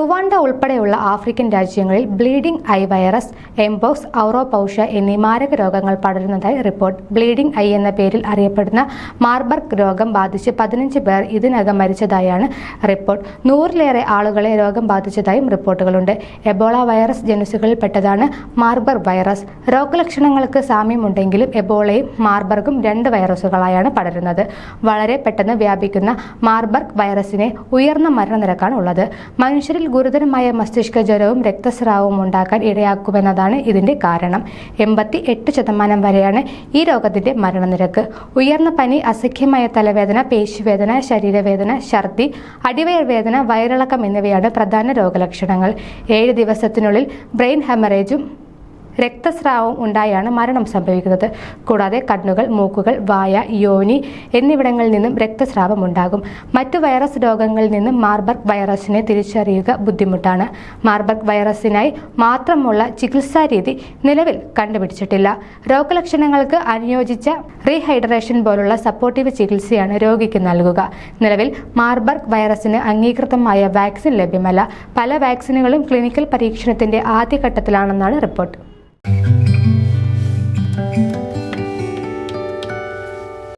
Rwanda ഉൾപ്പെടെയുള്ള African രാജ്യങ്ങളിൽ bleeding eye virus mpox Oropouche എന്നീ മാരക രോഗങ്ങൾ പടരുന്നതായി റിപ്പോർട്ട്. ബ്ലീഡിംഗ് ഐ എന്ന പേരിൽ അറിയപ്പെടുന്ന മാർബർഗ് രോഗം ബാധിച്ച് പതിനഞ്ച് പേർ ഇതിനകം മരിച്ചതായാണ് റിപ്പോർട്ട്. നൂറിലേറെ ആളുകളെ രോഗം ബാധിച്ചതായും റിപ്പോർട്ടുകളുണ്ട്. എബോള വൈറസ് ജനുസുകളിൽ പെട്ടതാണ് മാർബർഗ് വൈറസ്. രോഗലക്ഷണങ്ങൾക്ക് സാമ്യമുണ്ടെങ്കിലും എബോളയും മാർബർഗും രണ്ട് വൈറസുകളായാണ് പടരുന്നത്. വളരെ പെട്ടെന്ന് വ്യാപിക്കുന്ന മാർബർഗ് വൈറസിനെ ഉയർന്ന മരണനിരക്കാണ് ഉള്ളത്. മനുഷ്യരിൽ ഗുരുതരമായ മസ്തിഷ്ക ജ്വരവും രക്തസ്രാവവും ഉണ്ടാക്കാൻ ഇടയാക്കുമെന്നതാണ് ഇതിന്റെ കാരണം. എൺപത്തി എട്ട് ശതമാനം വരെയാണ് ഈ രോഗത്തിന്റെ മരണനിരക്ക്. ഉയർന്ന പനി അസഖ്യമായ തലവേദന പേശിവേദന ശരീരവേദന ഛർദി അടിവയർവേദന വയറിളക്കം എന്നിവയാണ് പ്രധാന രോഗലക്ഷണങ്ങൾ. ഏഴ് ദിവസത്തിനുള്ളിൽ ബ്രെയിൻ ഹെമറേജും രക്തസ്രാവവും ഉണ്ടായാണ് മരണം സംഭവിക്കുന്നത്. കൂടാതെ കണ്ണുകൾ മൂക്കുകൾ വായ യോനി എന്നിവിടങ്ങളിൽ നിന്നും രക്തസ്രാവം ഉണ്ടാകും. മറ്റു വൈറസ് രോഗങ്ങളിൽ നിന്നും മാർബർഗ് വൈറസിനെ തിരിച്ചറിയുക ബുദ്ധിമുട്ടാണ്. മാർബർഗ് വൈറസിനായി മാത്രമുള്ള ചികിത്സാ രീതി നിലവിൽ കണ്ടുപിടിച്ചിട്ടില്ല. രോഗലക്ഷണങ്ങൾക്ക് അനുയോജിച്ച റീഹൈഡ്രേഷൻ പോലുള്ള സപ്പോർട്ടീവ് ചികിത്സയാണ് രോഗിക്ക് നൽകുക. നിലവിൽ മാർബർഗ് വൈറസിന് അംഗീകൃതമായ വാക്സിൻ ലഭ്യമല്ല. പല വാക്സിനുകളും ക്ലിനിക്കൽ പരീക്ഷണത്തിന്റെ ആദ്യഘട്ടത്തിലാണെന്നാണ് റിപ്പോർട്ട്.